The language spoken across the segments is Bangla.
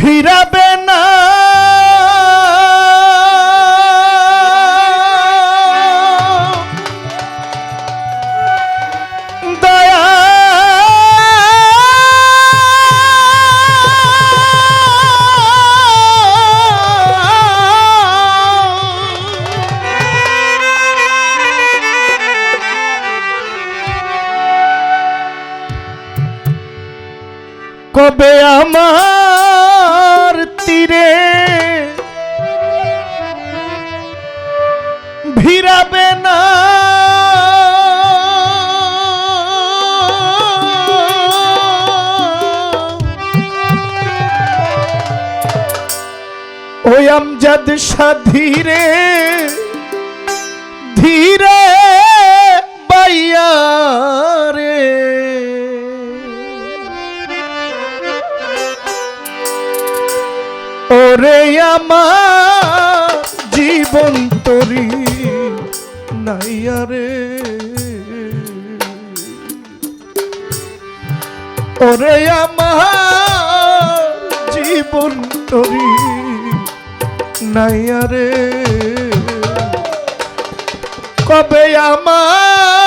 ভিড়াবে না। কবে আমার তীরে ভিড়াবে না। ওই আমজাদ সাধীরে ধীরে ওরে আমার জীবন তরি নাইয়া রে। ওরে আমার জীবন তরি নাইয়া রে। কবে আমার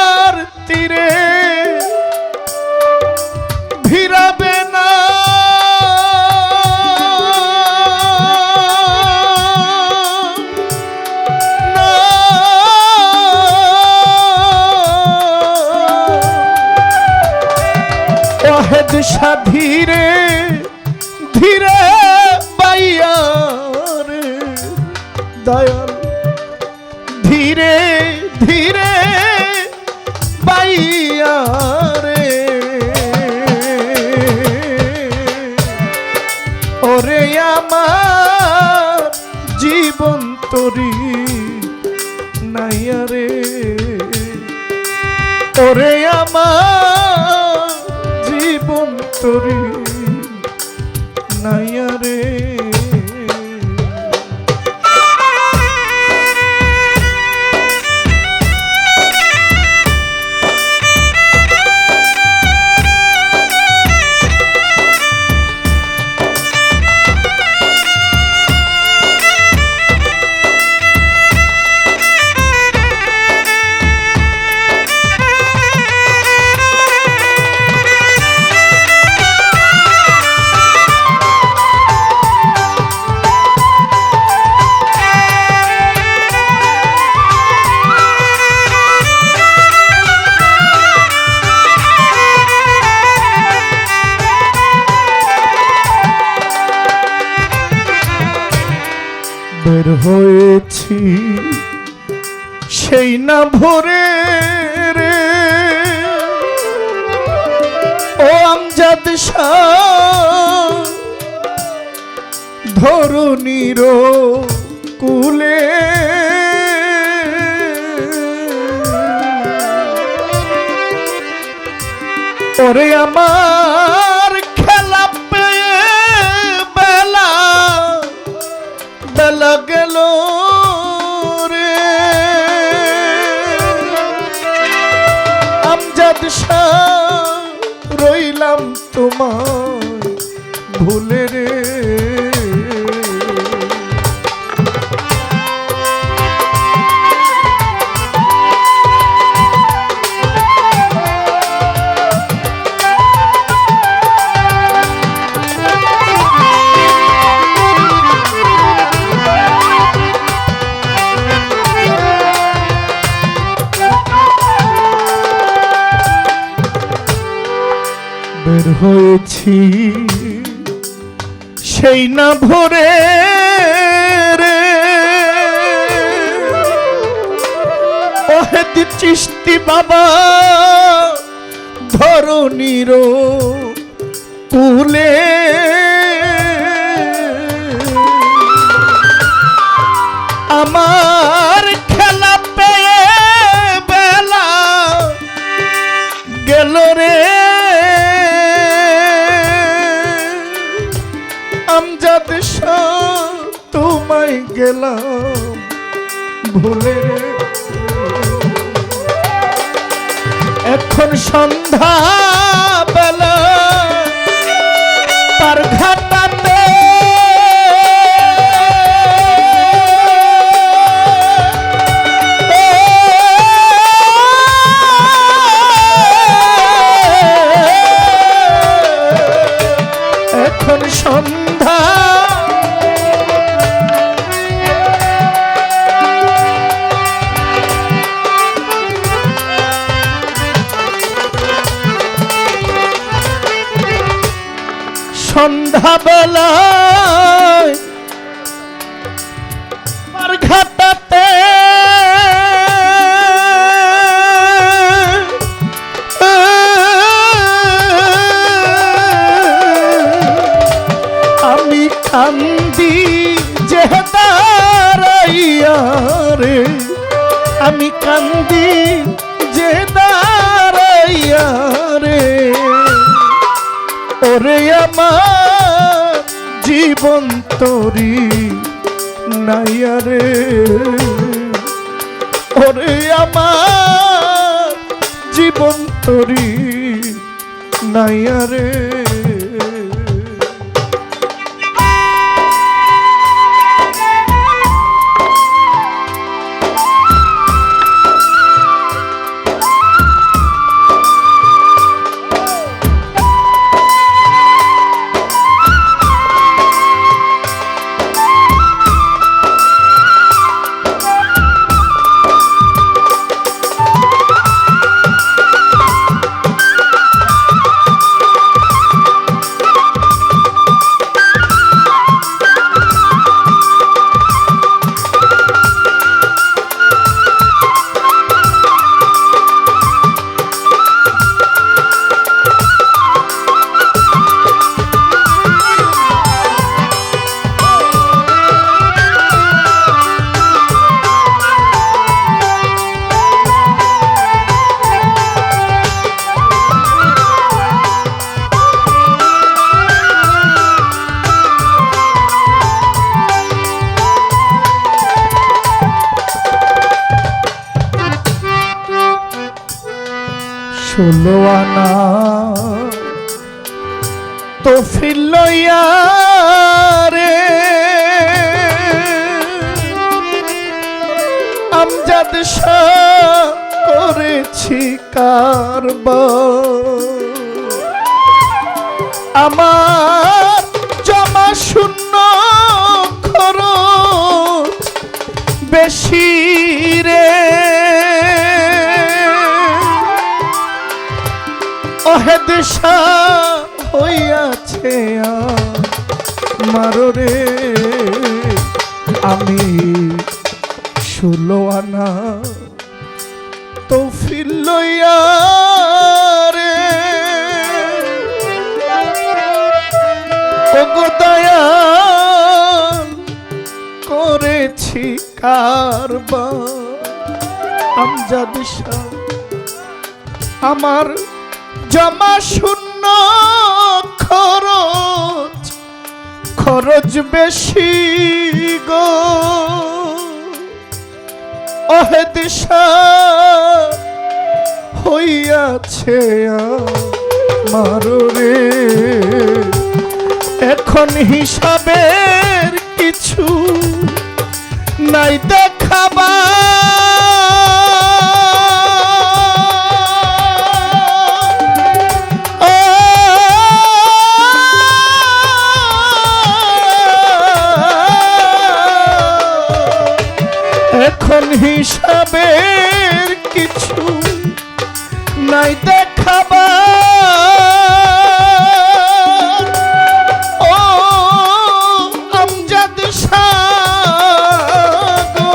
ওহেদ সাধীরে ধীরে বাইয়া রে। দয়াল, ধীরে ধীরে বাইয়া রে। ওরে আমার জীবন তরি নাইয়া রে। ওরে জীবন হয়েছি। সেই না ভোরে রে। ও আমজাদ শাহ ধরুনির কুলে। ওরে আমার আমজাদ হয়েছি। সেই না ভোরে রে। চিস্তি বাবা ধরনির কুলে। আমার শাহ তোমায় গেলাম ভুলে এখন সন্ধ্যা বেলা তার ঘাটাতে আমার জীবন তরি নাইয়া রে। ওরে আমার জীবন তরি নাইয়া রে। ষোলো আনা তো ফিরলইয়া রে। আমজাদ করেছি কারবার। আমার দিশা হইয়াছে মারো রে। আমি ষোলো আনা তো ফিরলইয়া রে দয়াল, করেছি কারবার। আমজাদ শাহ আমার জমা শূন্য খরচ খরচ বেশি গো। অহে দিশা, হইয়াছে মাররে এখন হিসাবের কিছু নাই দেখাবা এখন হিসাবের কিছু নাই দেখাবা ও আমজাদ শাহ গো,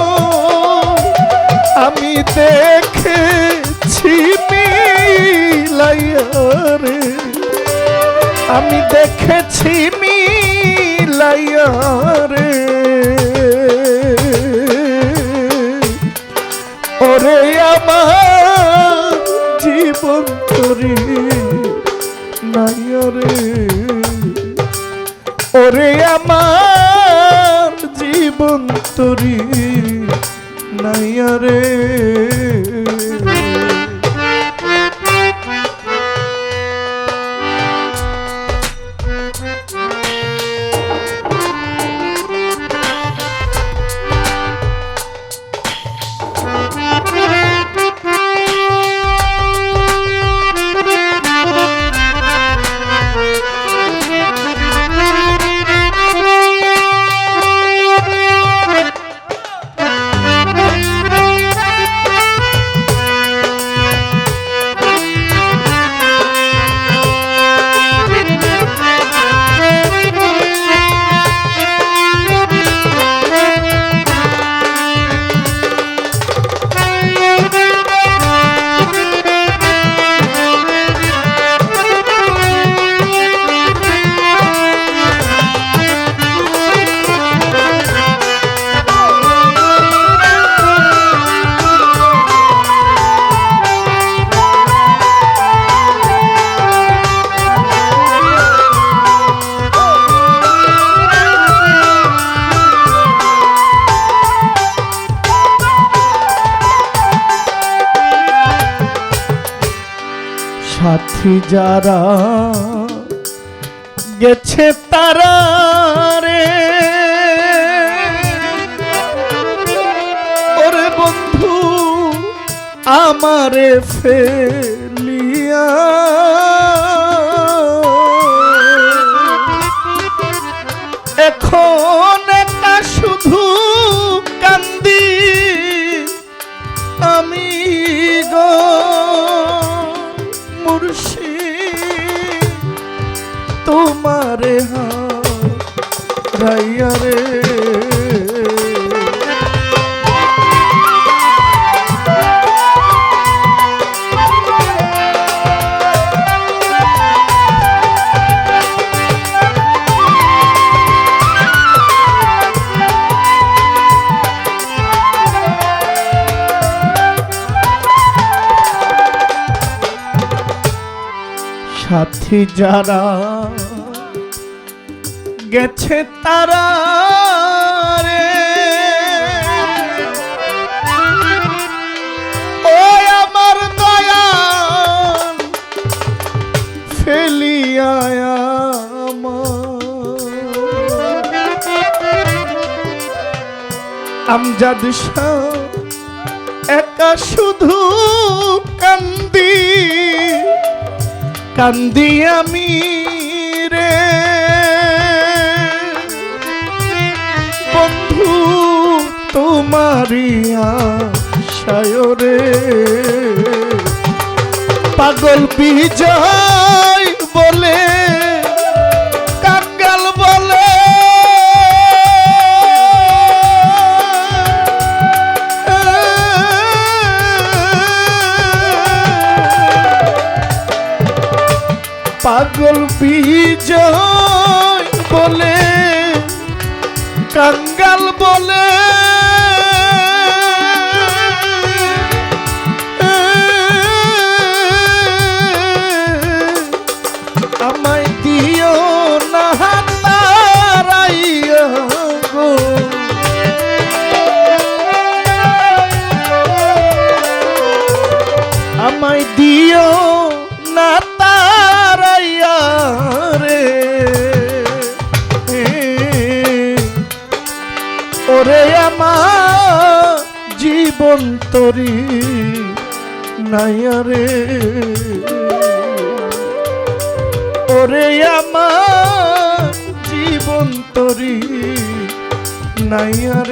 আমি দেখেছি রে আমি দেখেছি মিলাইয়া ওরে আমার জীবন তরি। নাই রে। ওরে আমার জীবন তরি। নাই রে। সাথী যারা গেছে তারা রে। ওরে বন্ধু আমারে ফেলিয়া সাথী যারা গেছে তারা রে। ও আমার দয়া ফেলিয়া আমজাদ শাহ একা শুধু কান্দি। কান্দি আমি রে। বন্ধু তোমারিয়া সায়রে পাগল বিজয় বলে পাগল বিজয় ওরে আমার জীবন তরি নাই রে। ওরে আমার জীবন তরি নাইয়া